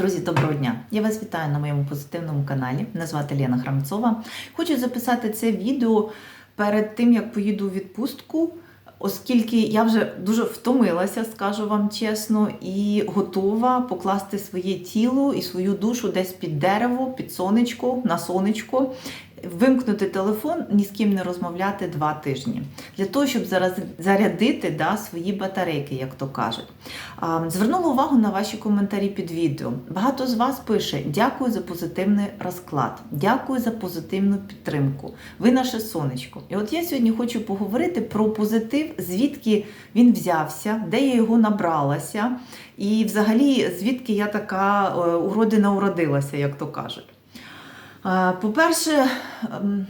Друзі, доброго дня! Я вас вітаю на моєму позитивному каналі. Мене звати Лена Храмцова. Хочу записати це відео перед тим, як поїду у відпустку, оскільки я вже дуже втомилася, скажу вам чесно, і готова покласти своє тіло і свою душу десь під дерево, під сонечко, на сонечко. Вимкнути телефон, ні з ким не розмовляти два тижні для того, щоб зараз зарядити да, свої батарейки, як то кажуть. Звернула увагу на ваші коментарі під відео. Багато з вас пише: дякую за позитивний розклад, дякую за позитивну підтримку. Ви наше сонечко. І от я сьогодні хочу поговорити про позитив, звідки він взявся, де я його набралася, і взагалі звідки я така е, уродина уродилася, як то кажуть. Е, По-перше, ем,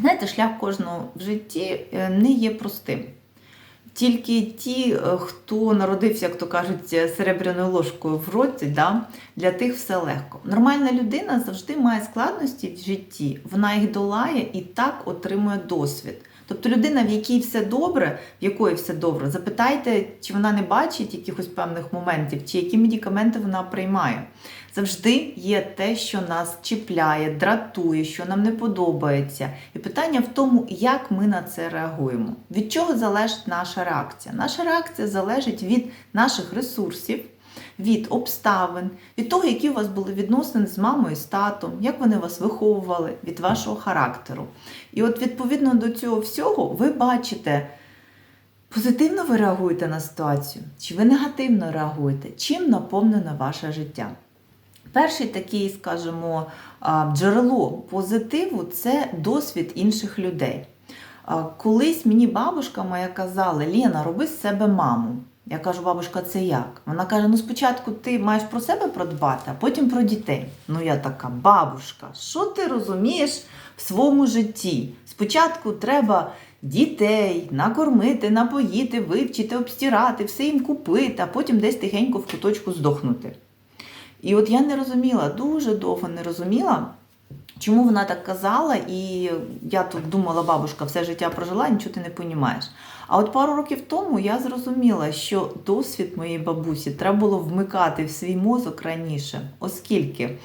знаєте, шлях кожного в житті е, не є простим. Тільки ті, е, хто народився, як то кажуть, серебряною ложкою в роті, да, для тих все легко. Нормальна людина завжди має складності в житті, вона їх долає і так отримує досвід. Тобто людина, в якій все добре, в якої все добре, запитайте, чи вона не бачить якихось певних моментів, чи які медикаменти вона приймає. Завжди є те, що нас чіпляє, дратує, що нам не подобається. І питання в тому, як ми на це реагуємо. Від чого залежить наша реакція? Наша реакція залежить від наших ресурсів, від обставин, від того, які у вас були відносини з мамою, з татом, як вони вас виховували, від вашого характеру. І от відповідно до цього всього ви бачите. Позитивно ви реагуєте на ситуацію, чи ви негативно реагуєте, чим наповнене ваше життя? Перший такий, скажімо, джерело позитиву це досвід інших людей. Колись мені бабушка моя казала: Лена, роби з себе маму. Я кажу, бабушка, це як? Вона каже: ну спочатку ти маєш про себе продбати, а потім про дітей. Ну я така, бабушка, що ти розумієш в своєму житті? Спочатку треба дітей накормити, напоїти, вивчити, обстирати, все їм купити, а потім десь тихенько в куточку здохнути. І от я не розуміла, дуже довго не розуміла, чому вона так казала, і я тут думала, бабушка все життя прожила, нічого ти не розумієш. А от пару років тому я зрозуміла, що досвід моєї бабусі треба було вмикати в свій мозок раніше, оскільки,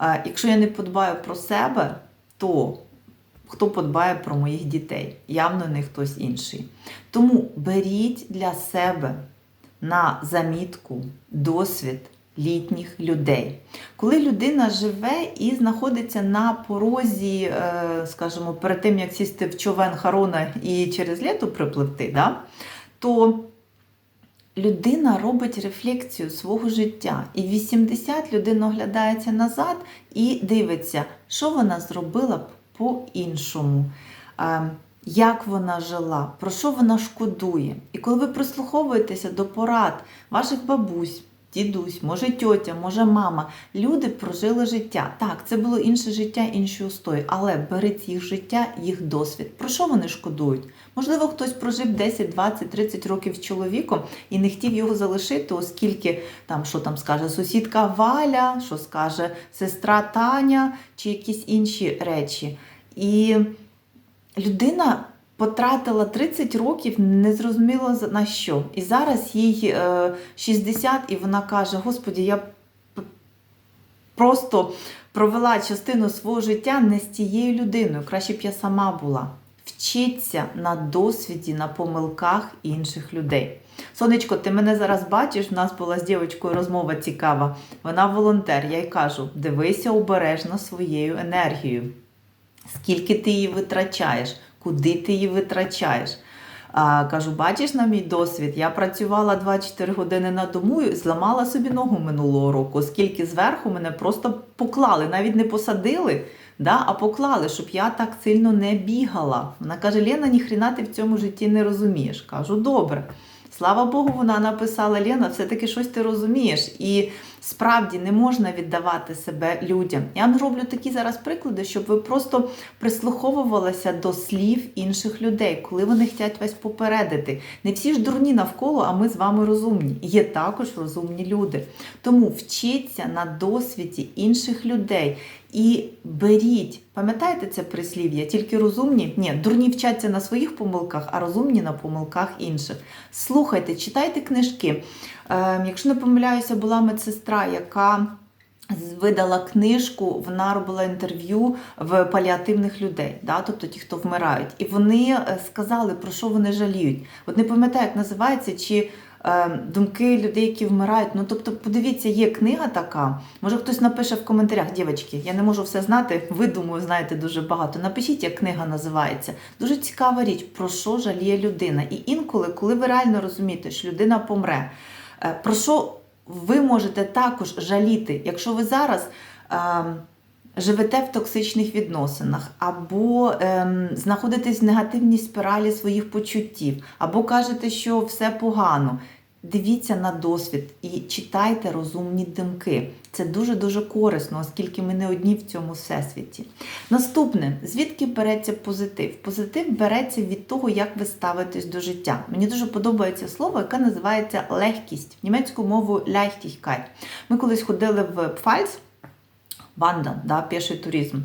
якщо я не подбаю про себе, то хто подбає про моїх дітей? Явно не хтось інший. Тому беріть для себе на замітку досвід літніх людей. Коли людина живе і знаходиться на порозі, е, скажімо, перед тим, як сісти в човен Харона і через літо припливти, да, то людина робить рефлексію свого життя. І в 80 людина оглядається назад і дивиться, що вона зробила б по-іншому. Е, як вона жила, про що вона шкодує. І коли ви прислуховуєтеся до порад ваших бабусь, дідусь, може тьотя, може мама. Люди прожили життя. Так, це було інше життя, інші устої, але беріть їх життя, їх досвід. Про що вони шкодують? Можливо, хтось прожив 10, 20, 30 років з чоловіком і не хотів його залишити, оскільки там, що там скаже сусідка Валя, що скаже сестра Таня чи якісь інші речі. І людина потратила 30 років, незрозуміло на що. І зараз їй 60, і вона каже: Господі, я просто провела частину свого життя не з тією людиною. Краще б я сама була. Вчиться на досвіді, на помилках інших людей. Сонечко, ти мене зараз бачиш, в нас була з дівчинкою розмова цікава. Вона волонтер. Я й кажу: дивися обережно своєю енергією. Скільки ти її витрачаєш, куди ти її витрачаєш? А, Кажу, бачиш на мій досвід, я працювала 24 години на дому і зламала собі ногу минулого року, оскільки зверху мене просто поклали, навіть не посадили, да, а поклали, щоб я так сильно не бігала. Вона каже: Лена, ніхрена ти в цьому житті не розумієш. Кажу, добре. Слава Богу, вона написала Лена, все-таки щось ти розумієш. І справді не можна віддавати себе людям. Я роблю такі зараз приклади, щоб ви просто прислуховувалися до слів інших людей, коли вони хочуть вас попередити. Не всі ж дурні навколо, а ми з вами розумні. Є також розумні люди. Тому вчіться на досвіді інших людей І беріть, пам'ятаєте це прислів'я? Тільки розумні? Ні, дурні вчаться на своїх помилках, а розумні на помилках інших. Слухайте, читайте книжки. Е, якщо не помиляюся, була медсестра, яка видала книжку, вона робила інтерв'ю в паліативних людей, да? тобто ті, хто вмирають. І вони е, сказали, про що вони жаліють. От не пам'ятаю, як називається, чи думки людей, які вмирають. Ну, тобто, подивіться, є книга така. Може, хтось напише в коментарях, дівчатки, я не можу все знати. Ви думаю, знаєте дуже багато. Напишіть, як книга називається. Дуже цікава річ, про що жаліє людина. І інколи, коли ви реально розумієте, що людина помре, е, про що ви можете також жаліти, якщо ви зараз. Живете в токсичних відносинах, або ем, знаходитесь в негативній спіралі своїх почуттів, або кажете, що все погано. Дивіться на досвід і читайте розумні думки. Це дуже-дуже корисно, оскільки ми не одні в цьому всесвіті. Наступне, звідки береться позитив? Позитив береться від того, як ви ставитесь до життя. Мені дуже подобається слово, яке називається легкість. Німецькою мовою Leichtigkeit. Ми колись ходили в Пфальц. Банда, да, піший туризм.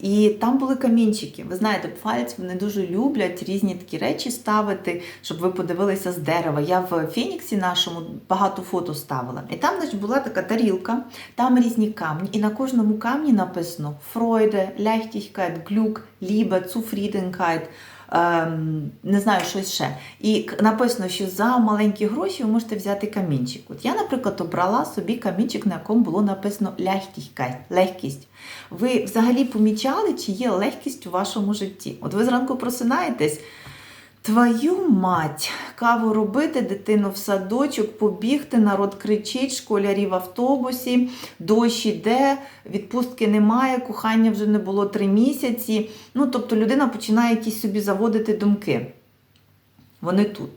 І там були камінчики. Ви знаєте, пфальці вони дуже люблять різні такі речі ставити, щоб ви подивилися з дерева. Я в Феніксі нашому багато фото ставила. І там значить, була така тарілка, там різні камні. І на кожному камні написано Фройде, Leichtigkeit, Глюк, Ліба, Zufriedenheit. Ем, не знаю, щось ще. І написано, що за маленькі гроші ви можете взяти камінчик. От я, наприклад, обрала собі камінчик, на якому було написано легкість. Ви взагалі помічали, чи є легкість у вашому житті? От ви зранку просинаєтесь. Твою мать, каву робити, дитину в садочок, побігти, народ кричить, школярі в автобусі, дощ іде, відпустки немає, кохання вже не було три місяці. Ну, тобто людина починає якісь собі заводити думки. Вони тут.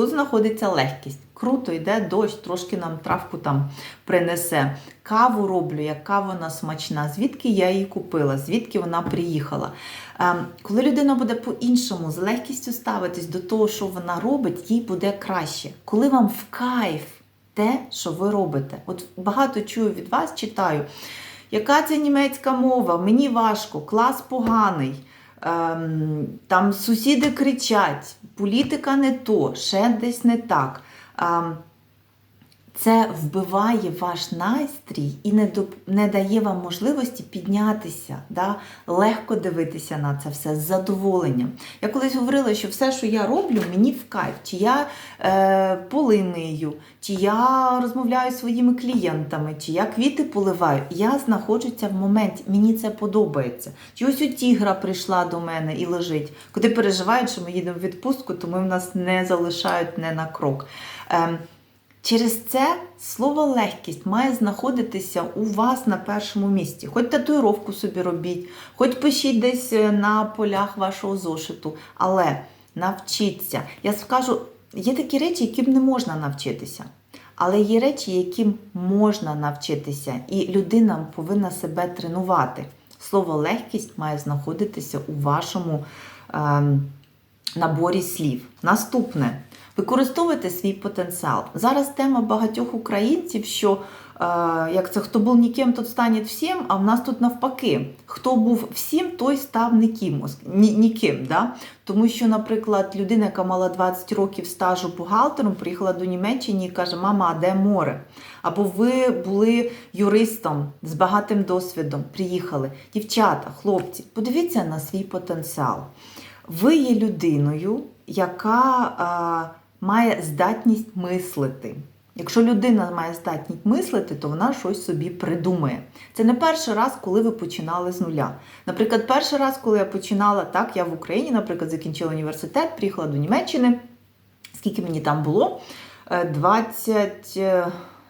Тут знаходиться легкість. Круто йде дощ, трошки нам травку там принесе. Каву роблю, яка вона смачна, звідки я її купила, звідки вона приїхала. Ем, Коли людина буде по-іншому, з легкістю ставитись до того, що вона робить, їй буде краще. Коли вам в кайф те, що ви робите. От багато чую від вас, читаю, яка це німецька мова, мені важко, клас поганий. Ем, там сусіди кричать, політика не то, ще десь не так. Це вбиває ваш настрій і не, доп- не дає вам можливості піднятися, да? легко дивитися на це все з задоволенням. Я колись говорила, що все, що я роблю, мені в кайф. Чи я е, поли мию, чи я розмовляю зі своїми клієнтами, чи я квіти поливаю. Я знаходжуся в моменті, мені це подобається. Чи ось у тігра прийшла до мене і лежить. Куди переживають, що ми їдемо в відпустку, тому в нас не залишають не на крок. Ем, Через це слово легкість має знаходитися у вас на першому місці. Хоч татуїровку собі робіть, хоч пишіть десь е, на полях вашого зошиту, але навчіться. Я скажу, є такі речі, яким не можна навчитися. Але є речі, яким можна навчитися, і людина повинна себе тренувати. Слово легкість має знаходитися у вашому ем, наборі слів. Наступне. Використовуйте свій потенціал. Зараз тема багатьох українців, що е, як це хто був ніким, тот стане всім, а в нас тут навпаки. Хто був всім, той став ніким, ні, ніким. Да? Тому що, наприклад, людина, яка мала 20 років стажу бухгалтером, приїхала до Німеччини і каже, мама, а де море? Або ви були юристом з багатим досвідом, приїхали. Дівчата, хлопці, подивіться на свій потенціал. Ви є людиною, яка а, має здатність мислити. Якщо людина має здатність мислити, то вона щось собі придумає. Це не перший раз, коли ви починали з нуля. Наприклад, перший раз, коли я починала, так, я в Україні, наприклад, закінчила університет, приїхала до Німеччини. Скільки мені там було? Е, 20.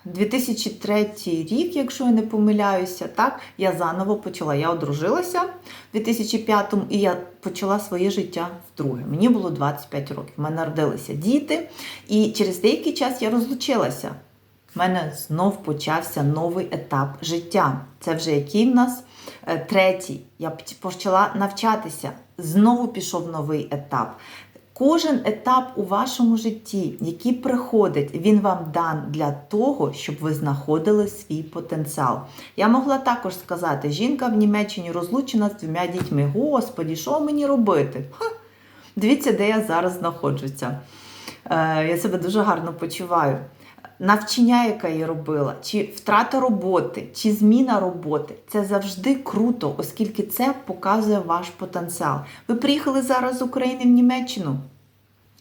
Е, 2003 рік, якщо я не помиляюся, так, я заново почала. Я одружилася в 2005-му і я почала своє життя вдруге. Мені було 25 років. У мене народилися діти, і через деякий час я розлучилася. У мене знов почався новий етап життя. Це вже який в нас Е, третій. Я почала навчатися. Знову пішов новий етап. Кожен етап у вашому житті, який приходить, він вам дан для того, щоб ви знаходили свій потенціал. Я могла також сказати: жінка в Німеччині розлучена з двома дітьми. Господі, що мені робити? Ха! Дивіться, де я зараз знаходжуся. Е, я себе дуже гарно почуваю. Навчання, яке я робила, чи втрата роботи, чи зміна роботи це завжди круто, оскільки це показує ваш потенціал. Ви приїхали зараз з України в Німеччину.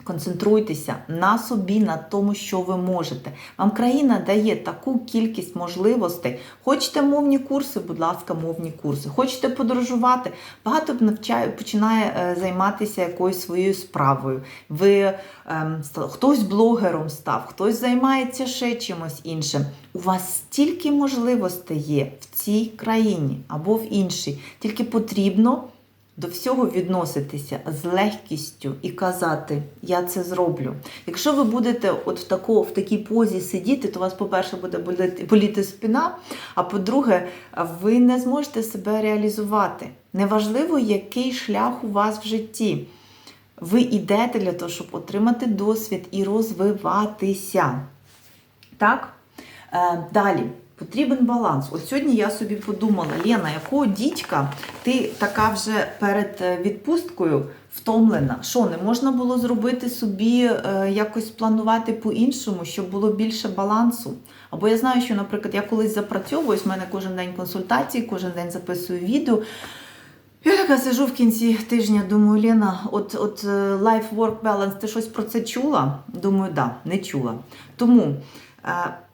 Концентруйтеся на собі, на тому, що ви можете. Вам країна дає таку кількість можливостей. Хочете мовні курси, будь ласка, мовні курси. Хочете подорожувати, багато навчає, починає е, займатися якоюсь своєю справою. Ви ем, хтось блогером став, хтось займається ще чимось іншим. У вас стільки можливостей є в цій країні або в іншій. Тільки потрібно до всього відноситися з легкістю і казати, я це зроблю. Якщо ви будете от в, тако, в такій позі сидіти, то у вас, по-перше, буде боліти, боліти спина, а по-друге, ви не зможете себе реалізувати. Неважливо, який шлях у вас в житті. Ви йдете для того, щоб отримати досвід і розвиватися. Так? Е, далі. Потрібен баланс. От сьогодні я собі подумала, Лена, якого дідька ти така вже перед е, відпусткою втомлена? Що, не можна було зробити собі е, якось планувати по-іншому, щоб було більше балансу? Або я знаю, що, наприклад, я колись запрацьовуюсь, в мене кожен день консультації, кожен день записую відео. Я така сижу в кінці тижня, думаю, Лена, от, от е, life-work balance, ти щось про це чула? Думаю, да, не чула. Тому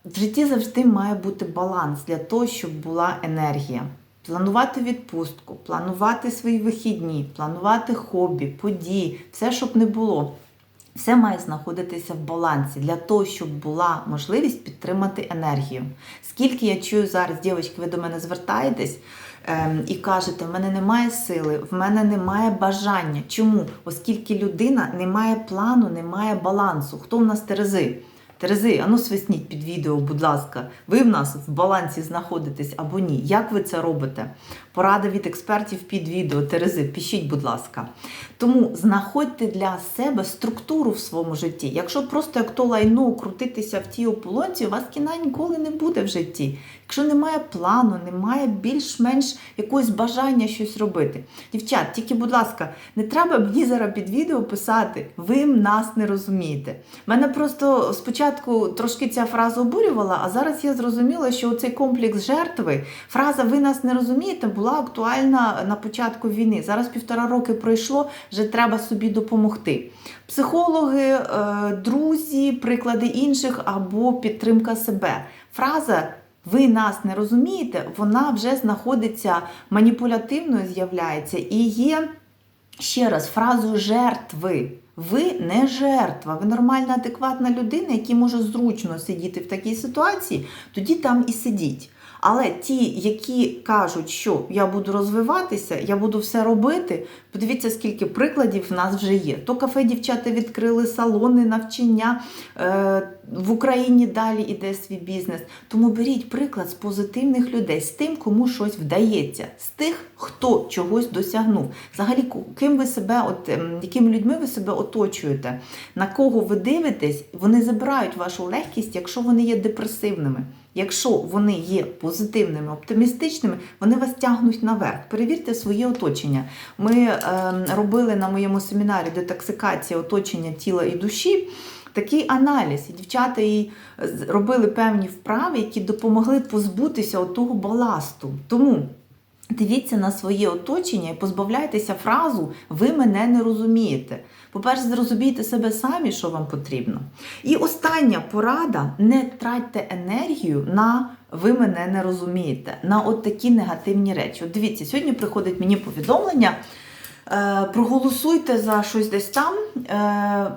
в житті завжди має бути баланс для того, щоб була енергія. Планувати відпустку, планувати свої вихідні, планувати хобі, події, все, щоб не було. Все має знаходитися в балансі для того, щоб була можливість підтримати енергію. Скільки я чую зараз, дівчатки, ви до мене звертаєтесь ем, і кажете, в мене немає сили, в мене немає бажання. Чому? Оскільки людина не має плану, не має балансу. Хто в нас Терези? Терези, ану свисніть під відео, будь ласка. Ви в нас в балансі знаходитесь або ні? Як ви це робите? Порада від експертів під відео. Терези, пишіть, будь ласка. Тому знаходьте для себе структуру в своєму житті. Якщо просто як то лайно крутитися в тій ополонці, у вас кіна ніколи не буде в житті. Якщо немає плану, немає більш-менш якогось бажання щось робити. Дівчат, тільки, будь ласка, не треба мені зараз під відео писати, ви нас не розумієте. Мене просто спочатку трошки ця фраза обурювала, а зараз я зрозуміла, що цей комплекс жертви, фраза Ви нас не розумієте, була актуальна на початку війни. Зараз півтора роки пройшло, вже треба собі допомогти. Психологи, е, друзі, приклади інших або підтримка себе. Фраза ви нас не розумієте, вона вже знаходиться маніпулятивною, з'являється і є ще раз фразу жертви. Ви не жертва, ви нормальна, адекватна людина, яка може зручно сидіти в такій ситуації, тоді там і сидіть. Але ті, які кажуть, що я буду розвиватися, я буду все робити. Подивіться, скільки прикладів в нас вже є. То кафе дівчата відкрили салони, навчання е, в Україні далі іде свій бізнес. Тому беріть приклад з позитивних людей, з тим, кому щось вдається, з тих, хто чогось досягнув. Взагалі, ким ви себе, от ем, якими людьми ви себе оточуєте, на кого ви дивитесь, вони забирають вашу легкість, якщо вони є депресивними. Якщо вони є позитивними, оптимістичними, вони вас тягнуть наверх. Перевірте своє оточення. Ми е, робили на моєму семінарі детоксикація оточення тіла і душі. Такий аналіз, і дівчата їй з- робили певні вправи, які допомогли позбутися того баласту. Тому дивіться на своє оточення і позбавляйтеся фразу Ви мене не розумієте. По-перше, зрозумійте себе самі, що вам потрібно. І остання порада: не тратьте енергію на ви мене не розумієте, на от такі негативні речі. От дивіться, сьогодні приходить мені повідомлення. Е, проголосуйте за щось десь там. Е,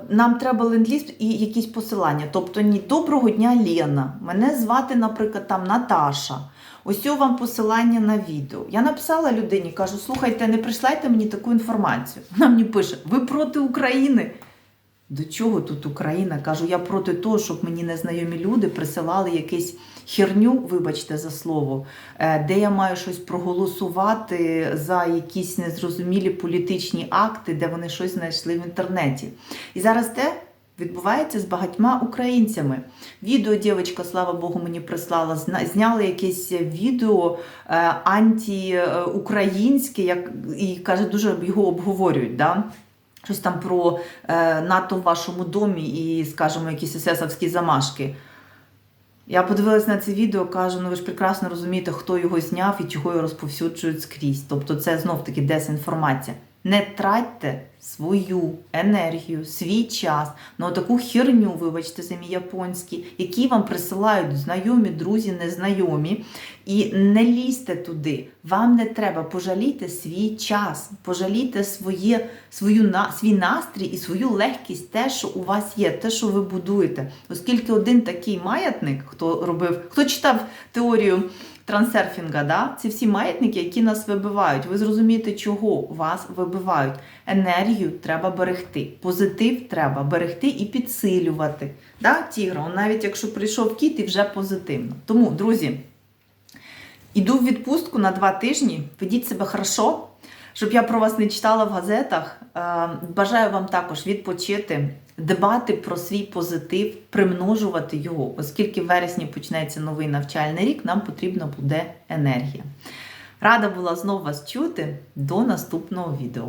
нам треба ленд-ліз і якісь посилання. Тобто, ні, доброго дня, Лена. Мене звати, наприклад, там Наташа. Ось вам посилання на відео. Я написала людині, кажу: слухайте, не прислайте мені таку інформацію. Вона мені пише: ви проти України. До чого тут Україна? Кажу, я проти того, щоб мені незнайомі люди присилали якийсь херню, вибачте за слово, е, де я маю щось проголосувати за якісь незрозумілі політичні акти, де вони щось знайшли в інтернеті. І зараз те відбувається з багатьма українцями. Відео дівчинка, слава Богу, мені прислала. Зняли якесь відео е, антиукраїнське, як і каже, дуже його обговорюють. Да? Щось там про е, НАТО в вашому домі і, скажімо, якісь есесовські замашки. Я подивилась на це відео, кажу, ну ви ж прекрасно розумієте, хто його зняв і чого його розповсюджують скрізь. Тобто це знов-таки дезінформація. Не тратьте свою енергію, свій час на таку херню, вибачте, за мій японський, які вам присилають знайомі, друзі, незнайомі. І не лізьте туди. Вам не треба. Пожалійте свій час, пожалійте своє, свою, свій настрій і свою легкість, те, що у вас є, те, що ви будуєте. Оскільки один такий маятник, хто робив, хто читав теорію трансерфінга, да? це всі маятники, які нас вибивають. Ви зрозумієте, чого вас вибивають. Енергію треба берегти, позитив треба берегти і підсилювати. Да? Тігра, навіть якщо прийшов кіт і вже позитивно. Тому, друзі. Іду в відпустку на два тижні. Ведіть себе хорошо, щоб я про вас не читала в газетах. Е, Бажаю вам також відпочити, дбати про свій позитив, примножувати його, оскільки в вересні почнеться новий навчальний рік, нам потрібна буде енергія. Рада була знову вас чути. До наступного відео.